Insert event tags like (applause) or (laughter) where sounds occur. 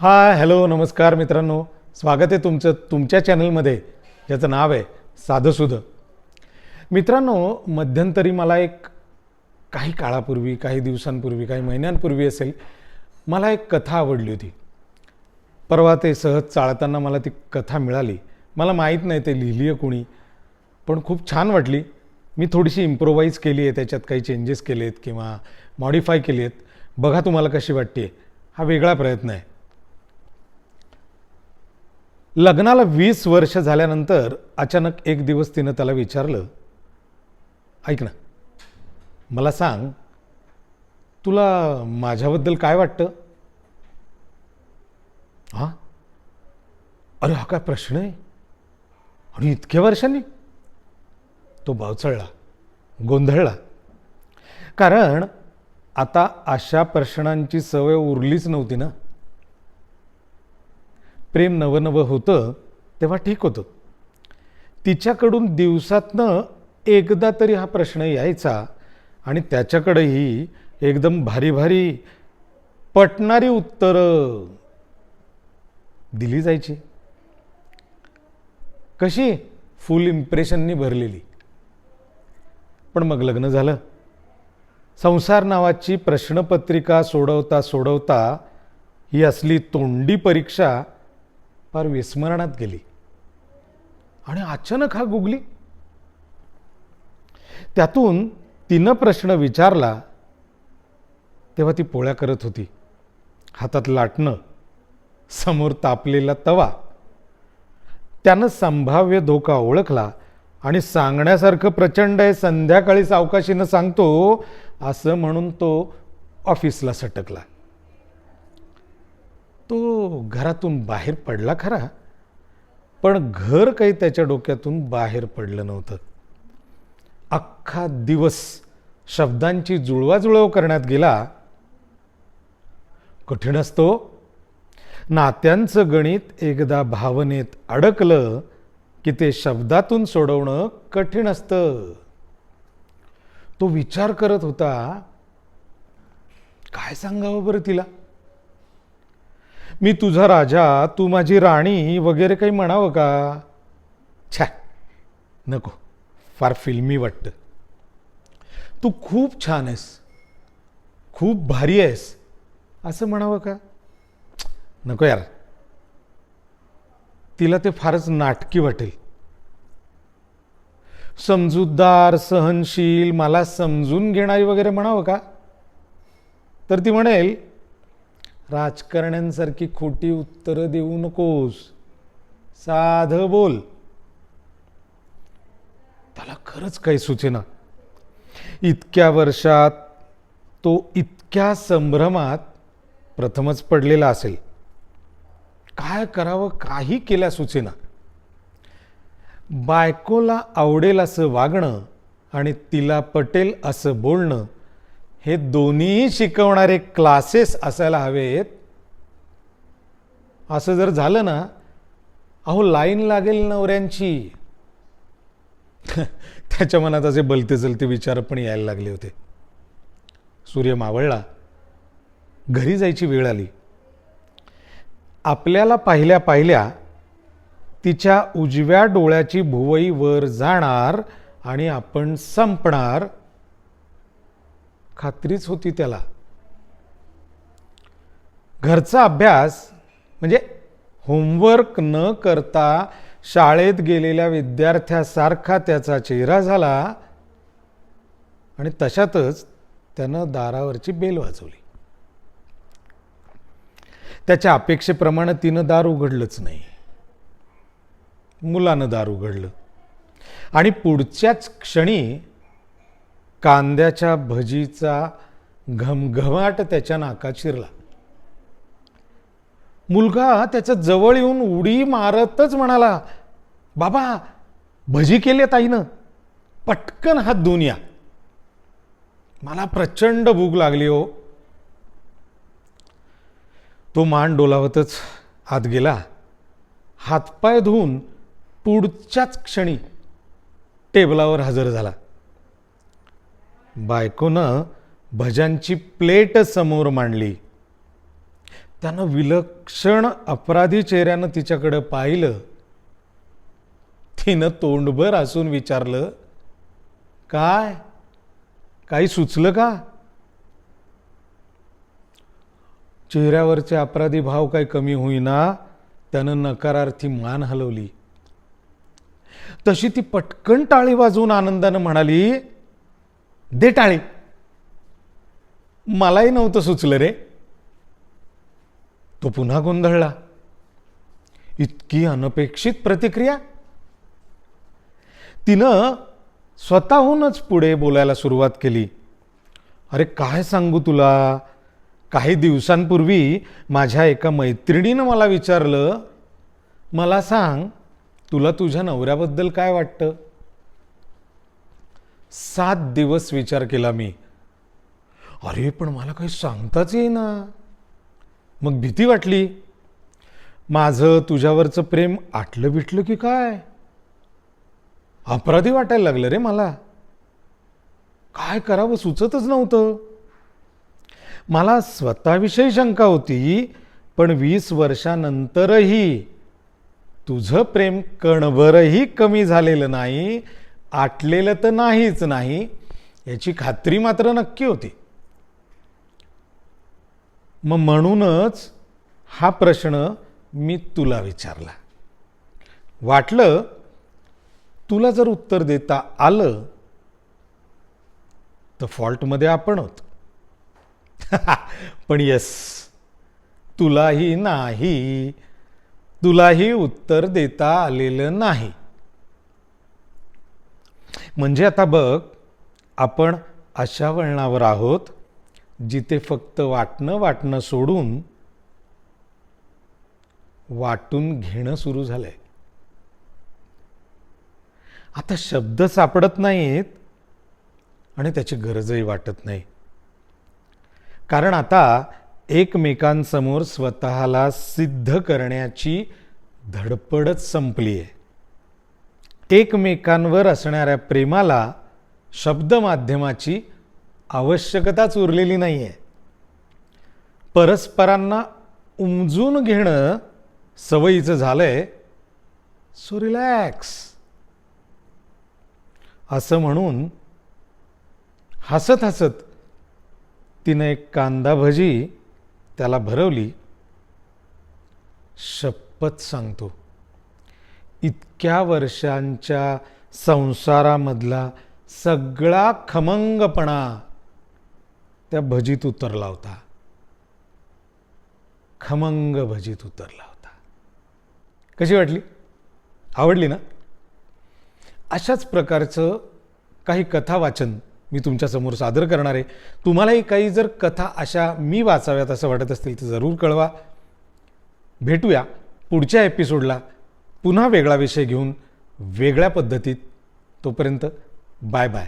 Hi hello नमस्कार मित्रांनो. स्वागत आहे तुमचं तुमच्या चॅनलमध्ये. ज्याचं नाव आहे साधंसुधं. मित्रांनो मध्यंतरी मला एक काही काळापूर्वी काही दिवसांपूर्वी काही महिन्यांपूर्वी असेल मला एक कथा आवडली होती. परवा ते सहज चाळताना मला ती कथा मिळाली. मला माहीत नाही ते लिहिली आहे कोणी पण खूप छान वाटली. मी थोडीशी इम्प्रोवाईज केली आहे त्याच्यात काही चेंजेस केले आहेत किंवा मॉडिफाय केली आहेत बघा तुम्हाला कशी वाटते हा वेगळा प्रयत्न आहे. लग्नाला वीस वर्ष झाल्यानंतर अचानक एक दिवस तिनं त्याला विचारलं ऐक ना मला सांग तुला माझ्याबद्दल काय वाटतं? हां? अरे हा काय प्रश्न आहे? आणि इतक्या वर्षांनी? तो बावचळला गोंधळला. कारण आता अशा प्रश्नांची सवय उरलीच नव्हती ना. प्रेम नवनवं होतं तेव्हा ठीक होतं. तिच्याकडून दिवसातनं एकदा तरी हा प्रश्न यायचा आणि त्याच्याकडेही एकदम भारी भारी पटणारी उत्तरं दिली जायची. कशी? फुल इम्प्रेशननी भरलेली. पण मग लग्न झालं. संसार नावाची प्रश्नपत्रिका सोडवता सोडवता ही असली तोंडी परीक्षा फार विस्मरणात गेली. आणि अचानक हा गुगली. त्यातून तिनं प्रश्न विचारला तेव्हा ती पोळ्या करत होती. हातात लाटणं समोर तापलेला तवा. त्यानं संभाव्य धोका ओळखला आणि सांगण्यासारखं प्रचंड आहे संध्याकाळी सावकाशीनं सांगतो असं म्हणून तो ऑफिसला सटकला. तो घरातून बाहेर पडला खरा पण घर काही त्याच्या डोक्यातून बाहेर पडलं नव्हतं. अख्खा दिवस शब्दांची जुळवाजुळव करण्यात गेला. कठीण असतो. नात्यांचं गणित एकदा भावनेत अडकलं की ते शब्दातून सोडवणं कठीण असतं. तो विचार करत होता काय सांगावं बरं तिला? मी तुझा राजा तू माझी राणी वगैरे काही म्हणावं का? छा नको फार फिल्मी वाटतं. तू खूप छान आहेस खूप भारी आहेस असं म्हणावं का? नको यार. तिला ते फारच नाटकी वाटेल. समजूतदार सहनशील मला समजून घेणारी वगैरे म्हणावं का? तर ती म्हणेल राजकारण्यांसारखी खोटी उत्तरं देऊ नकोस. साधं बोल. त्याला खरंच काही सुचेना. इतक्या वर्षात तो इतक्या संभ्रमात प्रथमच पडलेला असेल. काय करावं काही केल्या सुचेना. बायकोला आवडेल असं वागणं आणि तिला पटेल असं बोलणं हे दोन्ही शिकवणारे क्लासेस असायला हवेत. असं जर झालं ना अहो लाईन लागेल नवऱ्यांची. (laughs) त्याच्या मनात असे बलते चलते विचार पण यायला लागले होते. सूर्य मावळला. घरी जायची वेळ आली. आपल्याला पाहिल्या पाहिल्या तिच्या उजव्या डोळ्याची भुवई वर जाणार आणि आपण संपणार. खात्रीच होती त्याला. घरचा अभ्यास म्हणजे होमवर्क न करता शाळेत गेलेल्या विद्यार्थ्यासारखा त्याचा चेहरा झाला आणि तशातच त्यानं दारावरची बेल वाजवली. त्याच्या अपेक्षेप्रमाणे तिनं दार उघडलंच नाही. मुलानं दार उघडलं. आणि पुढच्याच क्षणी कांद्याच्या भजीचा घमघमाट त्याच्या नाकात शिरला. मुलगा त्याच्याजवळ येऊन उडी मारतच म्हणाला बाबा भजी केली ताईनं. पटकन हात धुवून या. मला प्रचंड भूक लागली हो. तो मान डोलावतच आत गेला. हातपाय धुवून पुढच्याच क्षणी टेबलावर हजर झाला. बायकोनं भजांची प्लेट समोर मांडली. त्यानं विलक्षण अपराधी चेहऱ्यानं तिच्याकडं पाहिलं. तिनं तोंडभर असून विचारलं काय? काही सुचलं का? चेहऱ्यावरचे अपराधी भाव काही कमी होईना. त्यानं नकारार्थी मान हलवली. तशी ती पटकन टाळी वाजवून आनंदानं म्हणाली दे टाळी. मलाही नव्हतं सुचलं रे. तो पुन्हा गोंधळला. इतकी अनपेक्षित प्रतिक्रिया. तिनं स्वतःहूनच पुढे बोलायला सुरुवात केली. अरे काय सांगू तुला? काही दिवसांपूर्वी माझ्या एका मैत्रिणीनं मला विचारलं मला सांग तुला तुझ्या नवऱ्याबद्दल काय वाटतं? सात दिवस विचार केला मी. अरे पण मला काही सांगताच येईना. मग भीती वाटली. माझं तुझ्यावरचं प्रेम आटलं बिटलं की काय? अपराधी वाटायला लागलं रे मला. काय करावं सुचतच नव्हतं. मला स्वतःविषयी शंका होती पण वीस वर्षानंतरही तुझं प्रेम कणभरही कमी झालेलं नाही आटलेलं तर नाहीच नाही. याची खात्री मात्र नक्की होती. मग म्हणूनच हा प्रश्न मी तुला विचारला. वाटलं तुला जर उत्तर देता आलं तर फॉल्टमध्ये आपण होत. (laughs) पण यस तुलाही नाही. तुलाही उत्तर देता आलेलं नाही. म्हणजे आता बघ आपण अशा वळणावर आहोत जिथे फक्त वाटणं वाटणं सोडून वाटून घेणं सुरू झालंय. आता शब्द सापडत नाहीत आणि त्याची गरजही वाटत नाही. कारण आता एकमेकांसमोर स्वतःला सिद्ध करण्याची धडपडच संपली आहे एकमेकांवर असणाऱ्या प्रेमाला शब्द माध्यमाची आवश्यकताच उरलेली नाही आहे परस्परांना उमजून घेणं सवयीचं झालं आहे सो रिलॅक्स असं म्हणून हसत हसत तिनं एक कांदा भजी त्याला भरवली. शपथ सांगतो. इतक्या वर्षांच्या संसारामधला सगळा खमंगपणा त्या भजीत उतरला होता. खमंग भजीत उतरला होता. कशी वाटली? आवडली ना? अशाच प्रकारचं काही कथा वाचन मी तुमच्यासमोर सादर करणार आहे. तुम्हालाही काही जर कथा अशा मी वाचाव्यात असं वाटत असतील तर जरूर कळवा. भेटूया पुढच्या एपिसोडला पुन्हा वेगळा विषय घेऊन वेगळ्या पद्धतीत तोपर्यंत बाय बाय.